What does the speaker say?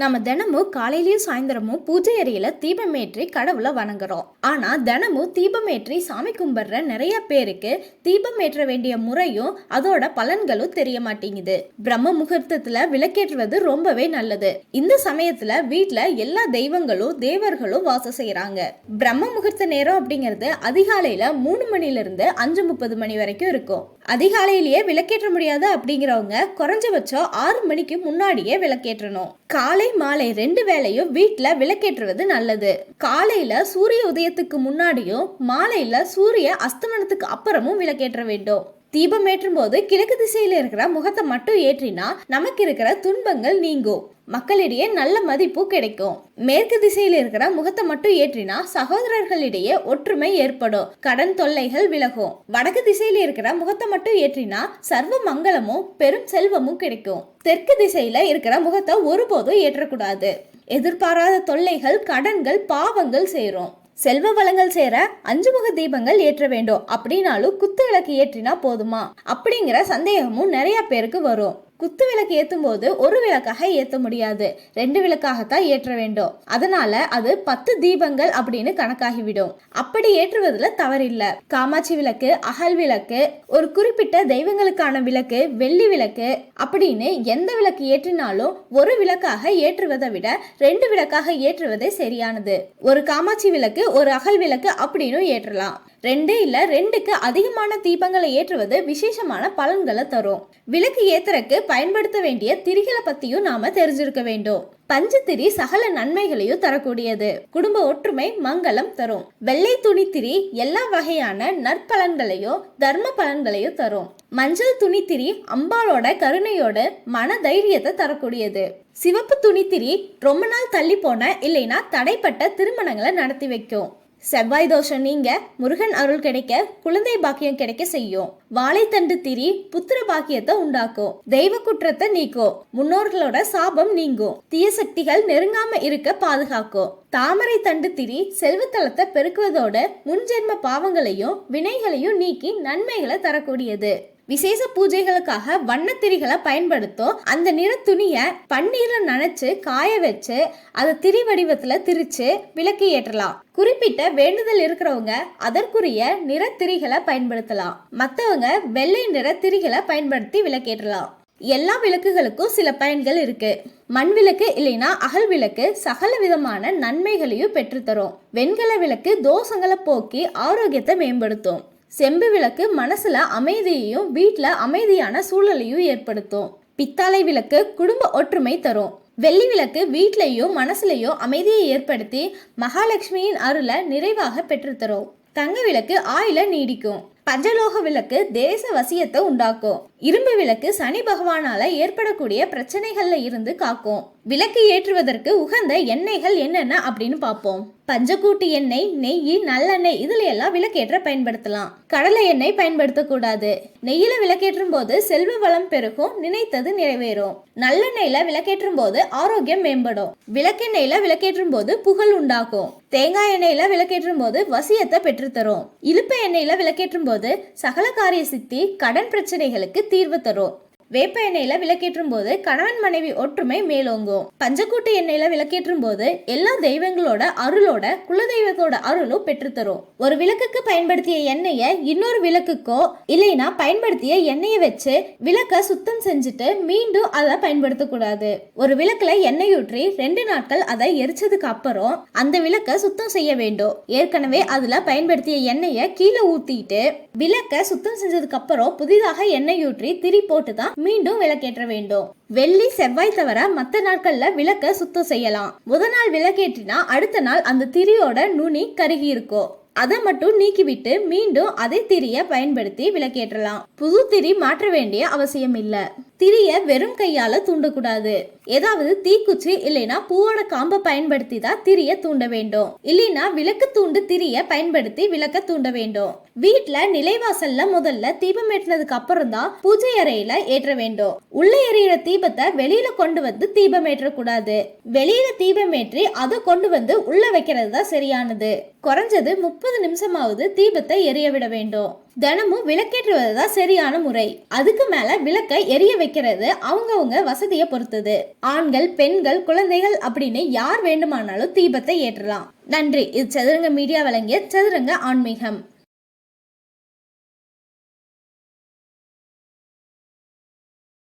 நம்ம தினமும் காலையிலயும் சாயந்தரமும் பூஜை அறையில தீபம் ஏற்றி கடவுளை வணங்குறோம். ஆனா தினமும் தீபமேற்றி சாமி கும்பிடுற நிறைய பேருக்கு தீபம் ஏற்ற வேண்டிய முறையும் அதோட பலன்களும் தெரிய மாட்டேங்குது. பிரம்ம முகூர்த்தத்துல விளக்கேற்றுவது ரொம்பவே நல்லது. இந்த சமயத்துல வீட்டுல எல்லா தெய்வங்களும் தேவர்களும் வாசம் செய்யறாங்க பிரம்ம முகூர்த்த நேரம் அப்படிங்கிறது அதிகாலையில மூணு மணில இருந்து அஞ்சு முப்பது மணி வரைக்கும் இருக்கும். அதிகாலையிலேயே விளக்கேற்ற முடியாது அப்படிங்கிறவங்க குறைஞ்சபட்சம் ஆறு மணிக்கு முன்னாடியே விளக்கேற்றணும். காலை மாலை ரெண்டு வேளையும் வீட்டில் விளக்கேற்றுவது நல்லது. காலையில் சூரிய உதயத்துக்கு முன்னாடியும் மாலையில் சூரிய அஸ்தமனத்துக்கு அப்புறமும் விளக்கேற்ற வேண்டும். தீபம் ஏற்றும் போது கிழக்கு திசையில் இருக்கிற முகத்தை மட்டும் ஏற்றினா நமக்கு இருக்கிற துன்பங்கள் நீங்கும். மக்களிடையே நல்ல மதிப்பு கிடைக்கும். மேற்கு திசையில் இருக்கிற முகத்தை மட்டும் ஏற்றினா சகோதரர்களிடையே ஒற்றுமை ஏற்படும். கடன் தொல்லைகள் விலகும். வடக்கு திசையில் இருக்கிற முகத்தை மட்டும் ஏற்றினா சர்வ மங்களமும் பெரும் செல்வமும் கிடைக்கும். தெற்கு திசையில இருக்கிற முகத்தை ஒருபோதும் ஏற்றக்கூடாது. எதிர்பாராத தொல்லைகள் கடன்கள் பாவங்கள் சேரும். செல்வ வளங்கள் சேர அஞ்சு முக தீபங்கள் ஏற்ற வேண்டும். அப்படின்னாலும் குத்து விளக்கு ஏற்றினா போதுமா? அப்படிங்கிற சந்தேகமும் நிறைய பேருக்கு வரும். குத்து விளக்கு ஏற்றும் போது ஒரு விளக்காக ஏற்ற முடியாது. ரெண்டு விளக்காகத்தான் ஏற்ற வேண்டும். அதனால அது பத்து தீபங்கள் அப்படின்னு கணக்காகிவிடும். அப்படி ஏற்றுவதுல தவறில்லை. காமாட்சி விளக்கு அகல் விளக்கு ஒரு குறிப்பிட்ட தெய்வங்களுக்கான விளக்கு வெள்ளி விளக்கு அப்படின்னு எந்த விளக்கு ஏற்றினாலும் ஒரு விளக்காக ஏற்றுவதை விட ரெண்டு விளக்காக ஏற்றுவதே சரியானது. ஒரு காமாட்சி விளக்கு ஒரு அகல் விளக்கு அப்படின்னு ஏற்றலாம். ரெண்டு இல்ல ரெண்டுக்கு அதிகமான தீபங்களை ஏற்றுவது விசேஷமான பலன்களை தரும். விளக்கு ஏத்துறக்கு பயன்படுத்த வேண்டிய திரிகளை பத்தியும் நாம தெரிஞ்சிருக்க வேண்டும். பஞ்சத்திரி சகல நன்மைகளையும் தரக்கூடியது. குடும்ப ஒற்றுமை மங்களம் தரும். வெள்ளை துணித்திரி எல்லா வகையான நற்பலன்களையும் தர்ம பலன்களையும் தரும். மஞ்சள் துணித்திரி அம்பாளோட கருணையோட மன தைரியத்தை தரக்கூடியது. சிவப்பு துணித்திரி ரொம்ப நாள் தள்ளி போன இல்லைன்னா தடைப்பட்ட திருமணங்களை நடத்தி வைக்கும். செவ்வாய் தோஷம் நீங்க முருகன் அருள் கிடைக்க குழந்தை பாக்கியம் கிடைக்க செய்யும். வாழைத்தண்டு திரி புத்திர பாக்கியத்தை உண்டாக்கும். தெய்வ குற்றத்தை நீக்கும். முன்னோர்களோட சாபம் நீங்கும். தீய சக்திகள் நெருங்காம இருக்க பாதுகாக்கும். தாமரை தண்டு திரி செல்வத்தளத்தை பெருக்குவதோட முன்ஜென்ம பாவங்களையும் வினைகளையும் நீக்கி நன்மைகளை தரக்கூடியது. விசேஷ பூஜைகளுக்காக வண்ணத்திரிகளை பயன்படுத்தும் அந்த நிற துணியை பன்னீரில் நனைச்சு காய வச்சு அதை திரி வடிவத்தில் திரிச்சு விளக்கு ஏற்றலாம். குறிப்பிட்ட வேண்டுதல் இருக்கிறவங்க அதற்குரிய நிறத்திரிகளை பயன்படுத்தலாம். மற்றவங்க வெள்ளை நிற திரிகளை பயன்படுத்தி விளக்கேற்றலாம் எல்லா விளக்குகளுக்கும் சில பயன்கள் இருக்கு. மண் விளக்கு இல்லைன்னா அகல் விளக்கு சகல விதமான நன்மைகளையும் பெற்றுத்தரும். வெண்கல விளக்கு தோஷங்களை போக்கி ஆரோக்கியத்தை மேம்படுத்தும். செம்பு விளக்கு மனசுல அமைதியையும் வீட்டில் அமைதியான சூழலையும் ஏற்படுத்தும். பித்தாளை விளக்கு குடும்ப ஒற்றுமை தரும். வெள்ளி விளக்கு வீட்லேயும் மனசுலேயும் அமைதியை ஏற்படுத்தி மகாலட்சுமியின் அருளை நிறைவாக பெற்றுத்தரும். தங்க விளக்கு ஆயில நீடிக்கும். பஞ்சலோக விளக்கு தேச வசியத்தை உண்டாக்கும். இரும்பு விளக்கு சனி பகவானால ஏற்படக்கூடிய பிரச்சனைகள்ல இருந்து காக்கும். விளக்கு ஏற்றுவதற்கு உகந்த எண்ணெய்கள் என்னென்ன அப்படின்னு பார்ப்போம். பஞ்சக்கூட்டு எண்ணெய் நெய் நல்லெண்ணெய் இதுல எல்லாம் விளக்கேற்ற பயன்படுத்தலாம். கடலை எண்ணெய் பயன்படுத்தக்கூடாது. நெய்யில விளக்கேற்றும் போது செல்வ வளம் பெருகும் நினைத்தது நிறைவேறும். நல்லெண்ணெயில விளக்கேற்றும் போது ஆரோக்கியம் மேம்படும். விளக்கெண்ணெயில விளக்கேற்றும் போது புகழ் உண்டாகும். தேங்காய் எண்ணெயில விளக்கேற்றும் போது வசியத்தை பெற்றுத்தரும். இழுப்பு எண்ணெயில விளக்கேற்றும் போது சகல காரிய சித்தி கடன் பிரச்சனைகளுக்கு தீர்வு தரும். வேப்ப எண்ணெயில விளக்கேற்றும் போது கணவன் மனைவி ஒற்றுமை மேலோங்கும். பஞ்சக்கூட்டு எண்ணெயில விளக்கேற்றும் போது எல்லா தெய்வங்களோட அருளோட குலதெய்வத்தோட அருளும் பெற்றுத்தரும். ஒரு விளக்குக்கு பயன்படுத்திய எண்ணெயை இன்னொரு விளக்குக்கோ இல்லைன்னா பயன்படுத்திய எண்ணெயை வச்சு விளக்க சுத்தம் செஞ்சுட்டு மீண்டும் அதை பயன்படுத்தக்கூடாது. ஒரு விளக்குல எண்ணெய் ஊற்றி ரெண்டு நாட்கள் அதை எரிச்சதுக்கு அப்புறம் அந்த விளக்க சுத்தம் செய்ய வேண்டும். ஏற்கனவே அதுல பயன்படுத்திய எண்ணெயை கீழே ஊத்திட்டு விளக்க சுத்தம் செஞ்சதுக்கு அப்புறம் புதிதாக எண்ணெய் ஊற்றி திரி போட்டு தான் மீண்டும் விளக்கேற்ற வேண்டும். வெள்ளி செவ்வாய் தவிர மற்ற நாட்கள்ல விளக்க சுத்தம் செய்யலாம். முத நாள் விளக்கேற்றினா அடுத்த நாள் அந்த திரியோட நுனி கருகி இருக்கும். அதை மட்டும் நீக்கிவிட்டு மீண்டும் அதே திரியை பயன்படுத்தி விளக்கேற்றலாம். புது திரி மாற்ற வேண்டிய அவசியம் இல்லை திரிய வெறும் கையால தூண்டக்கூடாது. ஏதாவது தீக்குச்சி இல்லைன்னா பூவோட காம்பை பயன்படுத்தி தான் திரிய தூண்ட வேண்டும். இல்லைன்னா விளக்கு தூண்டு திரிய பயன்படுத்தி விளக்க தூண்ட வேண்டும். வீட்ல நிலைவாசல்ல முதல்ல தீபம் ஏற்றினதுக்கு அப்புறம் தான் பூஜை அறையில ஏற்ற வேண்டும். உள்ள எறிகிற தீபத்தை வெளியில கொண்டு வந்து தீபம் ஏற்றக்கூடாது. வெளியில தீபம் ஏற்றி அதை கொண்டு வந்து உள்ள வைக்கிறது தான் சரியானது. குறைஞ்சது முப்பது நிமிஷமாவது தீபத்தை எரிய விட வேண்டும். தினமும் விளக்கேற்றுவது தான் சரியான முறை. அதுக்கு மேல விளக்கை எரிய வைக்கிறது அவங்கவுங்க வசதியை பொறுத்தது. ஆண்கள் பெண்கள் குழந்தைகள் அப்படின்னு யார் வேண்டுமானாலும் தீபத்தை ஏற்றலாம். நன்றி. இது சதுரங்க மீடியா வழங்கிய சதுரங்க ஆன்மீகம்.